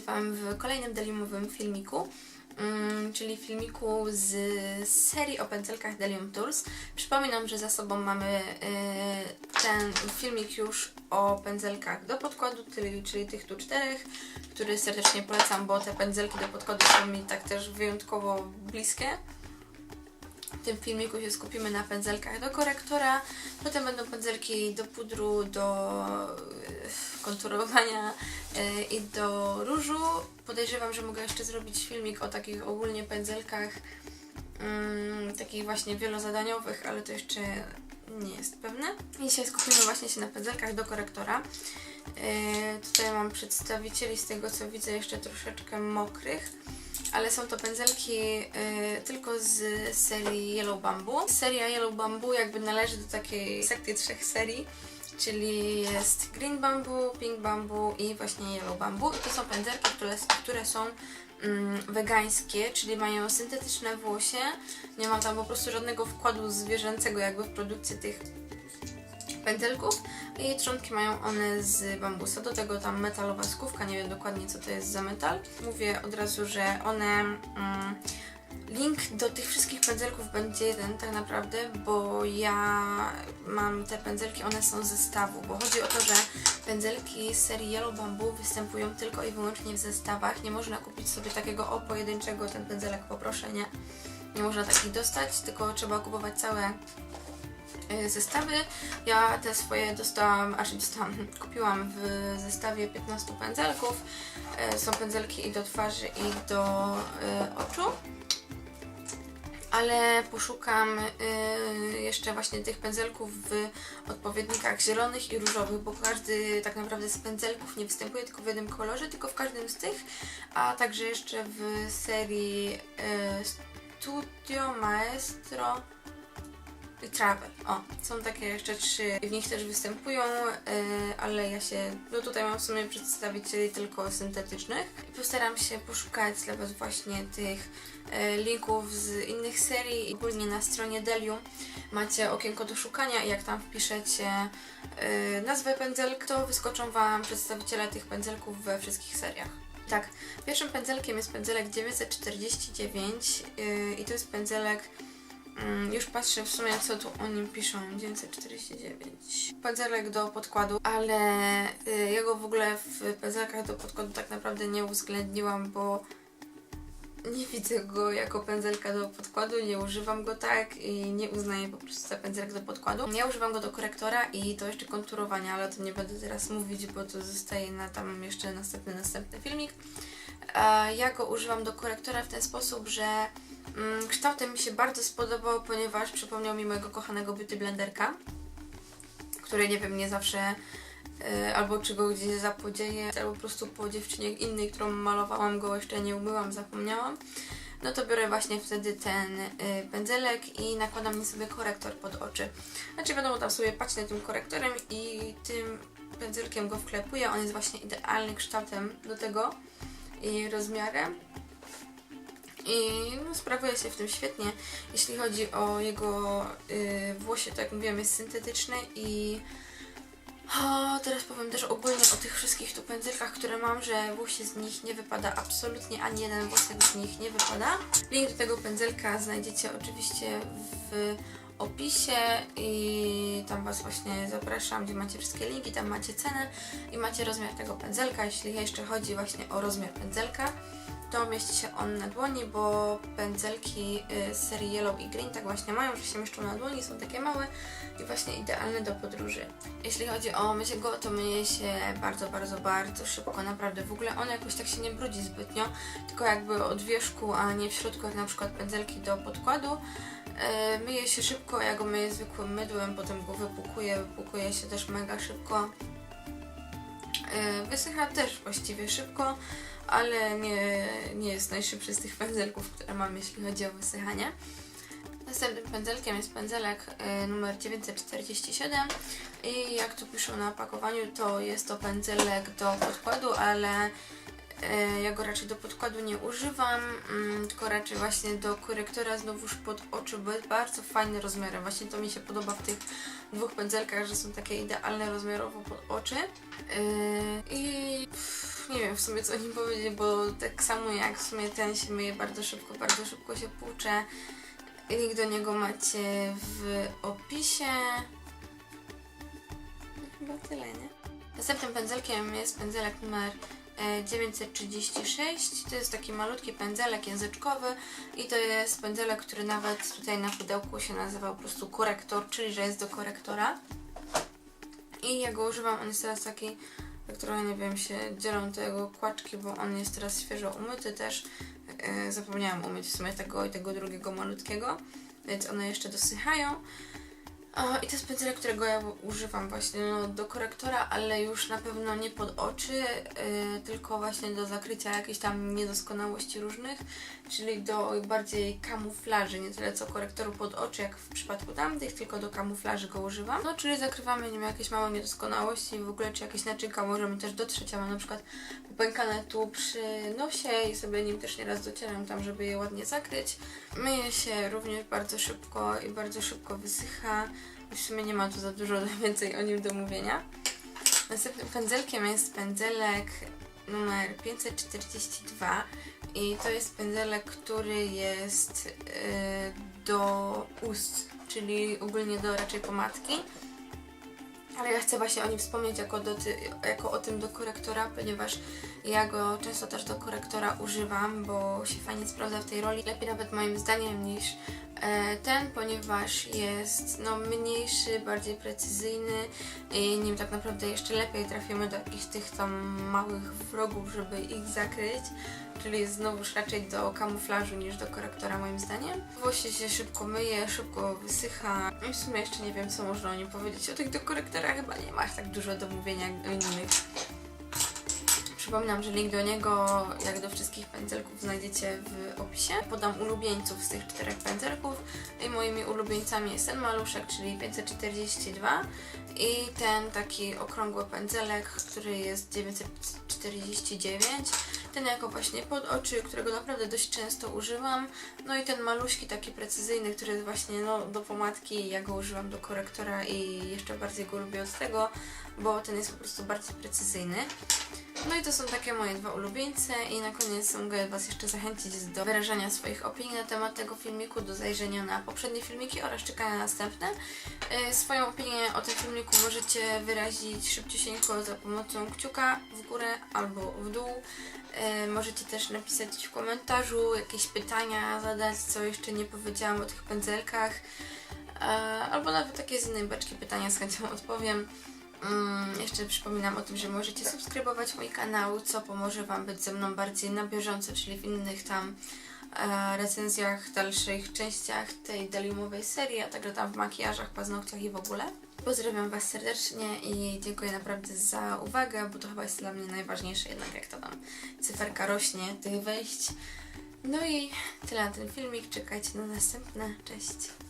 Wam w kolejnym Deliumowym filmiku, mm, czyli filmiku z serii o pędzelkach Delium Tools. Przypominam, że za sobą mamy y, ten filmik już o pędzelkach do podkładu, czyli tych tu czterech, który serdecznie polecam, bo te pędzelki do podkładu są mi tak też wyjątkowo bliskie. W tym filmiku się skupimy na pędzelkach do korektora, potem będą pędzelki do pudru, do y, konturowania y, i do różu. Podejrzewam, że mogę jeszcze zrobić filmik o takich ogólnie pędzelkach, mm, takich właśnie wielozadaniowych, ale to jeszcze nie jest pewne. I Dzisiaj skupimy właśnie się na pędzelkach do korektora. Yy, tutaj mam przedstawicieli z tego co widzę jeszcze troszeczkę mokrych, ale są to pędzelki yy, tylko z serii Yellow Bamboo. Seria Yellow Bamboo jakby należy do takiej sekty trzech serii, czyli jest Green Bamboo, Pink Bamboo i właśnie Yellow Bamboo. I to są pędzelki, które, które są mm, wegańskie, czyli mają syntetyczne włosie. Nie ma tam po prostu żadnego wkładu zwierzęcego jakby w produkcję tych pędzelków i trzonki mają one z bambusa. Do tego tam metalowa skówka, nie wiem dokładnie co to jest za metal. Mówię od razu, że one... Mm, link do tych wszystkich pędzelków będzie jeden tak naprawdę, bo ja mam te pędzelki, one są z zestawu, bo chodzi o to, że pędzelki serii Yellow Bamboo występują tylko i wyłącznie w zestawach. Nie można kupić sobie takiego o pojedynczego, ten pędzelek poproszę, nie. Nie można takich dostać, tylko trzeba kupować całe zestawy. Ja te swoje dostałam, aż dostałam, kupiłam w zestawie 15 pędzelków. Y, Są pędzelki i do twarzy, i do y, oczu. Ale poszukam y, jeszcze właśnie tych pędzelków w odpowiednikach zielonych i różowych, bo każdy tak naprawdę z pędzelków nie występuje tylko w jednym kolorze, tylko w każdym z tych, a także jeszcze w serii y, Studio Maestro Travel. O, są takie jeszcze trzy. W nich też występują, yy, ale ja się. No tutaj mam w sumie przedstawicieli tylko syntetycznych. Postaram się poszukać dla Was właśnie tych yy, linków z innych serii. Ogólnie na stronie Delium macie okienko do szukania i jak tam wpiszecie yy, nazwę pędzelk, to wyskoczą Wam przedstawiciele tych pędzelków we wszystkich seriach. Tak, pierwszym pędzelkiem jest pędzelek 949 yy, i to jest pędzelek Już patrzę w sumie, co tu o nim piszą. 949. Pędzelek do podkładu, ale y, ja go w ogóle w pędzelkach do podkładu tak naprawdę nie uwzględniłam, bo nie widzę go jako pędzelka do podkładu, nie używam go tak i nie uznaję po prostu za pędzelek do podkładu. Ja używam go do korektora i to jeszcze konturowania, ale o tym nie będę teraz mówić, bo to zostaje na tam jeszcze następny, następny filmik. Ja go używam do korektora w ten sposób, że mm, kształtem mi się bardzo spodobał, ponieważ przypomniał mi mojego kochanego Beauty Blenderka, który nie wiem, nie zawsze y, albo czy go gdzieś zapodzieje, albo po prostu po dziewczynie innej, którą malowałam go, jeszcze nie umyłam, zapomniałam. No to biorę właśnie wtedy ten y, pędzelek i nakładam nim sobie korektor pod oczy. Znaczy wiadomo, tam sobie pacnę tym korektorem i tym pędzelkiem go wklepuję. On jest właśnie idealny kształtem do tego i rozmiarem. I no, sprawuje się w tym świetnie. Jeśli chodzi o jego y, włosie, to jak mówiłam, jest syntetyczny i o, teraz powiem też ogólnie o tych wszystkich tu pędzelkach, które mam, że włosie z nich nie wypada absolutnie, ani jeden włosek z nich nie wypada. Link do tego pędzelka znajdziecie oczywiście w opisie i tam Was właśnie zapraszam, gdzie macie wszystkie linki, tam macie cenę i macie rozmiar tego pędzelka. Jeśli jeszcze chodzi właśnie o rozmiar pędzelka, to mieści się on na dłoni, bo pędzelki y, z serii Yellow i Green tak właśnie mają, że się mieszczą na dłoni, są takie małe i właśnie idealne do podróży. Jeśli chodzi o mycie go, to myje się bardzo, bardzo, bardzo szybko, naprawdę. W ogóle on jakoś tak się nie brudzi zbytnio, tylko jakby od wierzchu, a nie w środku, jak na przykład pędzelki do podkładu. E, myje się szybko, ja go myję zwykłym mydłem, potem go wypłukuję, wypłukuje się też mega szybko. E, Wysycha też właściwie szybko, ale nie, nie jest najszybszy z tych pędzelków, które mam, jeśli chodzi o wysychanie. Następnym pędzelkiem jest pędzelek e, numer 947 i jak tu piszą na opakowaniu, to jest to pędzelek do podkładu, ale ja go raczej do podkładu nie używam, mm, tylko raczej właśnie do korektora znowuż pod oczy, bo jest bardzo fajny rozmiarem. Właśnie to mi się podoba w tych dwóch pędzelkach, że są takie idealne rozmiarowo pod oczy. Yy, I nie wiem w sumie co o nim powiedzieć, bo tak samo jak w sumie ten się myje bardzo szybko, bardzo szybko się płucze. Link do niego macie w opisie. No Chyba tyle, nie? Następnym pędzelkiem jest pędzelek numer e, 936. To jest taki malutki pędzelek języczkowy i to jest pędzelek, który nawet tutaj na pudełku się nazywa po prostu korektor, czyli że jest do korektora. I ja go używam, on jest teraz taki, tak nie wiem, się dzielą te jego kłaczki, bo on jest teraz świeżo umyty też. E, zapomniałam umyć w sumie tego i tego drugiego malutkiego, więc one jeszcze dosychają. I to jest pędzelek, którego ja używam właśnie no, do korektora, ale już na pewno nie pod oczy, yy, tylko właśnie do zakrycia jakichś tam niedoskonałości różnych, czyli do bardziej kamuflaży, nie tyle co korektoru pod oczy, jak w przypadku tamtych, tylko do kamuflaży go używam. No, czyli zakrywamy nim jakieś małe niedoskonałości w ogóle, czy jakieś naczynka możemy też dotrzeć. Ja mam na przykład popękane tu przy nosie i sobie nim też nieraz docieram tam, żeby je ładnie zakryć. Myje się również bardzo szybko i bardzo szybko wysycha. W sumie nie ma tu za dużo więcej o nim do mówienia. Następnym pędzelkiem jest pędzelek numer 542 i to jest pędzelek, który jest yy, do ust, czyli ogólnie do raczej pomadki. Ale ja chcę właśnie o nim wspomnieć jako, do ty, jako o tym do korektora, ponieważ ja go często też do korektora używam, bo się fajnie sprawdza w tej roli. Lepiej nawet moim zdaniem niż e, ten, ponieważ jest no, mniejszy, bardziej precyzyjny i nim tak naprawdę jeszcze lepiej trafimy do jakichś tych tam małych wrogów, żeby ich zakryć. Czyli znowuż raczej do kamuflażu niż do korektora moim zdaniem. Włosie się szybko myje, szybko wysycha. I w sumie jeszcze nie wiem co można o nim powiedzieć. O tych do korektora chyba nie ma tak dużo do mówienia jak o innych. Przypominam, że link do niego, jak do wszystkich pędzelków, znajdziecie w opisie. Podam ulubieńców z tych czterech pędzelków. I moimi ulubieńcami jest ten maluszek, czyli 542 i ten taki okrągły pędzelek, który jest 949. Ten jako właśnie pod oczy, którego naprawdę dość często używam. No i ten maluśki taki precyzyjny, który jest właśnie no, do pomadki. Ja go używam do korektora i jeszcze bardziej go lubię od tego, bo ten jest po prostu bardziej precyzyjny. No i to są takie moje dwa ulubieńce i na koniec mogę Was jeszcze zachęcić do wyrażania swoich opinii na temat tego filmiku, do zajrzenia na poprzednie filmiki oraz czekania na następne. E, Swoją opinię o tym filmiku możecie wyrazić szybciusieńko za pomocą kciuka w górę albo w dół. E, Możecie też napisać w komentarzu jakieś pytania, zadać co jeszcze nie powiedziałam o tych pędzelkach. E, Albo nawet takie z innej beczki pytania z chęcią odpowiem. Mm, jeszcze przypominam o tym, że możecie subskrybować mój kanał, co pomoże Wam być ze mną bardziej na bieżąco, czyli w innych tam e, recenzjach, dalszych częściach tej daliumowej serii, a także tam w makijażach, paznokciach i w ogóle. Pozdrawiam Was serdecznie i dziękuję naprawdę za uwagę, bo to chyba jest dla mnie najważniejsze, jednak jak to tam cyferka rośnie, tych wejść. No i tyle na ten filmik, czekajcie na następne, cześć!